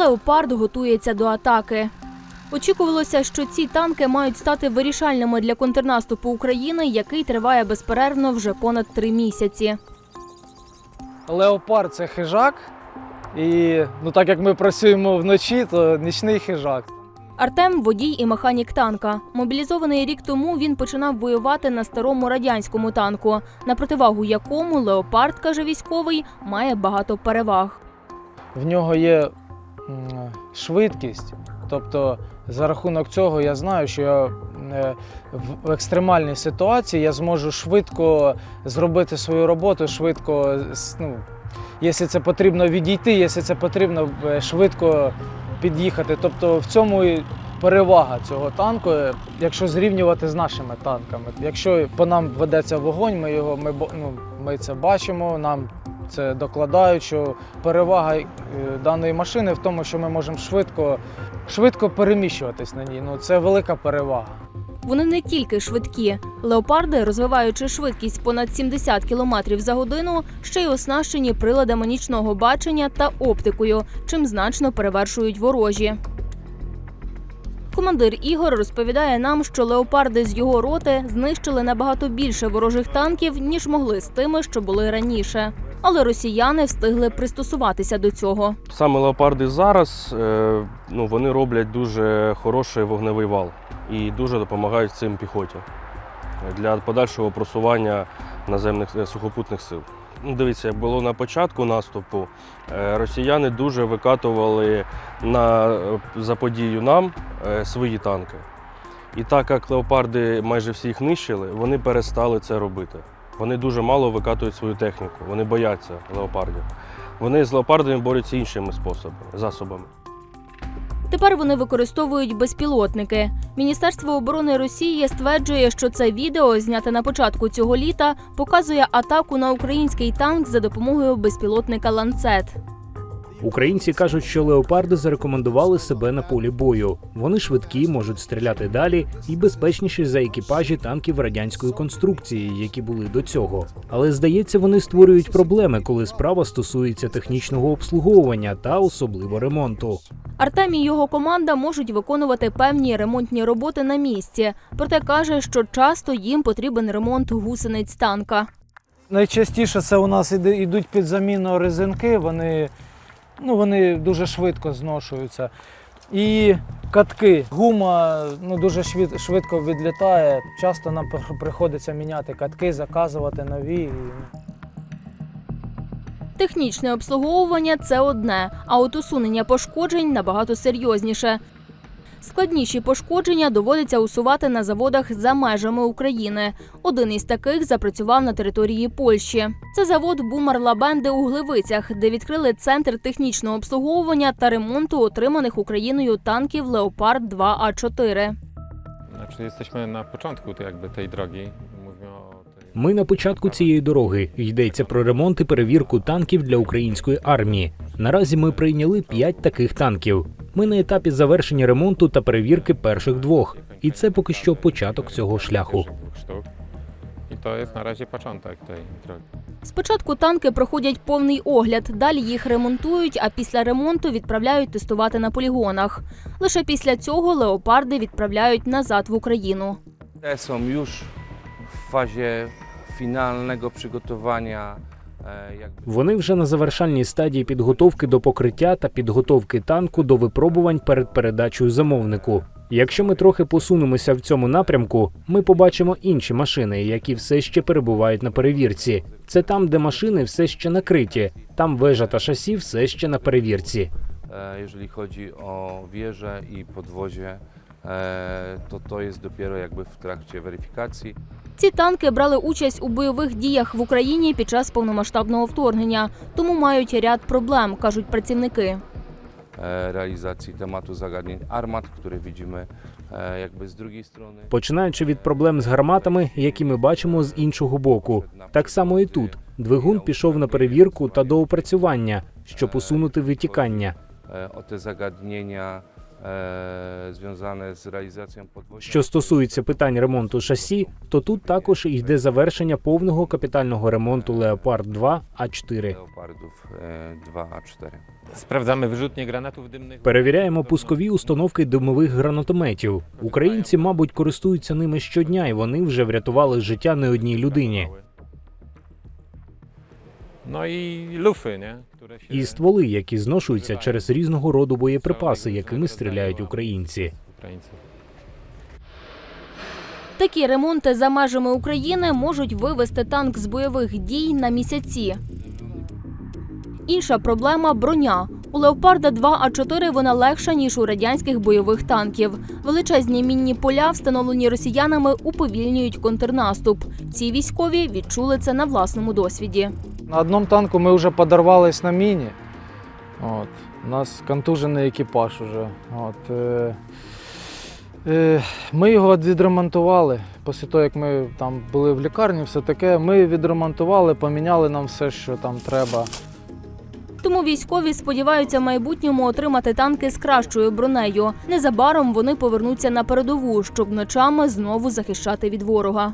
Леопард готується до атаки. Очікувалося, що ці танки мають стати вирішальними для контрнаступу України, який триває безперервно вже понад три місяці. Леопард це хижак. І ну, так як ми працюємо вночі, то нічний хижак. Артем водій і механік танка. Мобілізований рік тому він починав воювати на старому радянському танку, на противагу якому леопард, каже військовий, має багато переваг. В нього є швидкість. Тобто, за рахунок цього я знаю, що я е, в екстремальній ситуації я зможу швидко зробити свою роботу, швидко, ну, якщо це потрібно відійти, якщо це потрібно е, швидко під'їхати. Тобто в цьому і перевага цього танку, е, якщо зрівнювати з нашими танками. Якщо по нам ведеться вогонь, ми його ми, ну, ми це бачимо, нам це докладають, що перевага е, даної машини в тому, що ми можемо швидко, швидко переміщуватись на ній. Ну це велика перевага. Вони не тільки швидкі. Леопарди, розвиваючи швидкість понад 70 км за годину, ще й оснащені приладами нічного бачення та оптикою, чим значно перевершують ворожі. Командир Ігор розповідає нам, що леопарди з його роти знищили набагато більше ворожих танків, ніж могли з тими, що були раніше. Але росіяни встигли пристосуватися до цього. Саме леопарди зараз е, ну, вони роблять дуже хороший вогневий вал і дуже допомагають цим піхоті для подальшого просування наземних е, сухопутних сил. Ну, Дивіться, було на початку наступу, е, росіяни дуже викатували на заподію нам свої танки. І так як леопарди майже всі їх нищили, вони перестали це робити. Вони дуже мало викатують свою техніку, вони бояться леопардів. Вони з леопардами борються іншими способами, засобами. Тепер вони використовують безпілотники. Міністерство оборони Росії стверджує, що це відео, зняте на початку цього літа, показує атаку на український танк за допомогою безпілотника ланцет. Українці кажуть, що леопарди зарекомендували себе на полі бою. Вони швидкі, можуть стріляти далі і безпечніші за екіпажі танків радянської конструкції, які були до цього. Але здається, вони створюють проблеми, коли справа стосується технічного обслуговування та особливо ремонту. Артем і його команда можуть виконувати певні ремонтні роботи на місці. Проте каже, що часто їм потрібен ремонт гусениць танка. Найчастіше це у нас іде- йдуть під заміну резинки, вони, ну, вони дуже швидко зношуються. І катки. Гума ну, дуже швидко відлітає. Часто нам приходиться міняти катки, заказувати нові. Ну, Технічне обслуговування це одне, а от усунення пошкоджень набагато серйозніше. Складніші пошкодження доводиться усувати на заводах за межами України. Один із таких запрацював на території Польщі. Це завод Бумар Лабенди у Гливицях, де відкрили центр технічного обслуговування та ремонту отриманих Україною танків Леопард 2 А 4 Znaczy jesteśmy na początku jakby tej drogi. Ми на початку цієї дороги йдеться про ремонт і перевірку танків для української армії. Наразі ми прийняли п'ять таких танків. Ми на етапі завершення ремонту та перевірки перших двох, і це поки що початок цього шляху. na razie początek tej drogi. Спочатку танки проходять повний огляд, далі їх ремонтують, а після ремонту відправляють тестувати на полігонах. Лише після цього леопарди відправляють назад в Україну. W fazie finalnego przygotowania. e, Jakby Вони вже на завершальній стадії підготовки до покриття та підготовки танку до випробувань перед передачею замовнику. Якщо ми трохи посунемося в цьому напрямку, ми побачимо інші машини, які все ще перебувають на перевірці. Це там, де машини все ще накриті, там вежа та шасі все ще на перевірці. e, jeżeli chodzi o wieże i podwozie, e, to to jest dopiero jakby w trakcie weryfikacji. Ці танки брали участь у бойових діях в Україні під час повномасштабного вторгнення, тому мають ряд проблем, кажуть працівники. e, realizacji tematu zagadnień armat, które widzimy e, jakby z drugiej strony. Починаючи від проблем з гарматами, які ми бачимо з іншого боку. Так само і тут двигун пішов на перевірку та доопрацювання, щоб усунути витікання. E, O związane z realizacją podwozia. Що stосується питань ремонту шасі, то тут також йде завершення повного капітального ремонту Леопард 2 А4. Leopardów e, 2A4. Sprawdzamy wyrzutnie granatów dymnych. Перевіряємо пускові установки димових гранатометів. Українці, мабуть, користуються ними щодня, і вони вже врятували життя не одній людині. No i lufy, nie? І стволи, які зношуються через різного роду боєприпаси, якими стріляють українці. Такі ремонти за межами України можуть вивести танк з бойових дій на місяці. Інша проблема броня. У Леопарда 2 А4 вона легша, ніж у радянських бойових танків. Величезні мінні поля, встановлені росіянами, уповільнюють контрнаступ. Ці військові відчули це на власному досвіді. На одному танку ми вже подорвались на міні. От. У нас контужений екіпаж уже. От. Е, е, ми його відремонтували. Після того, як ми там були в лікарні, все таке, ми відремонтували, поміняли нам все, що там треба. Тому військові сподіваються в майбутньому отримати танки з кращою бронею. Незабаром вони повернуться на передову, щоб ночами знову захищати від ворога.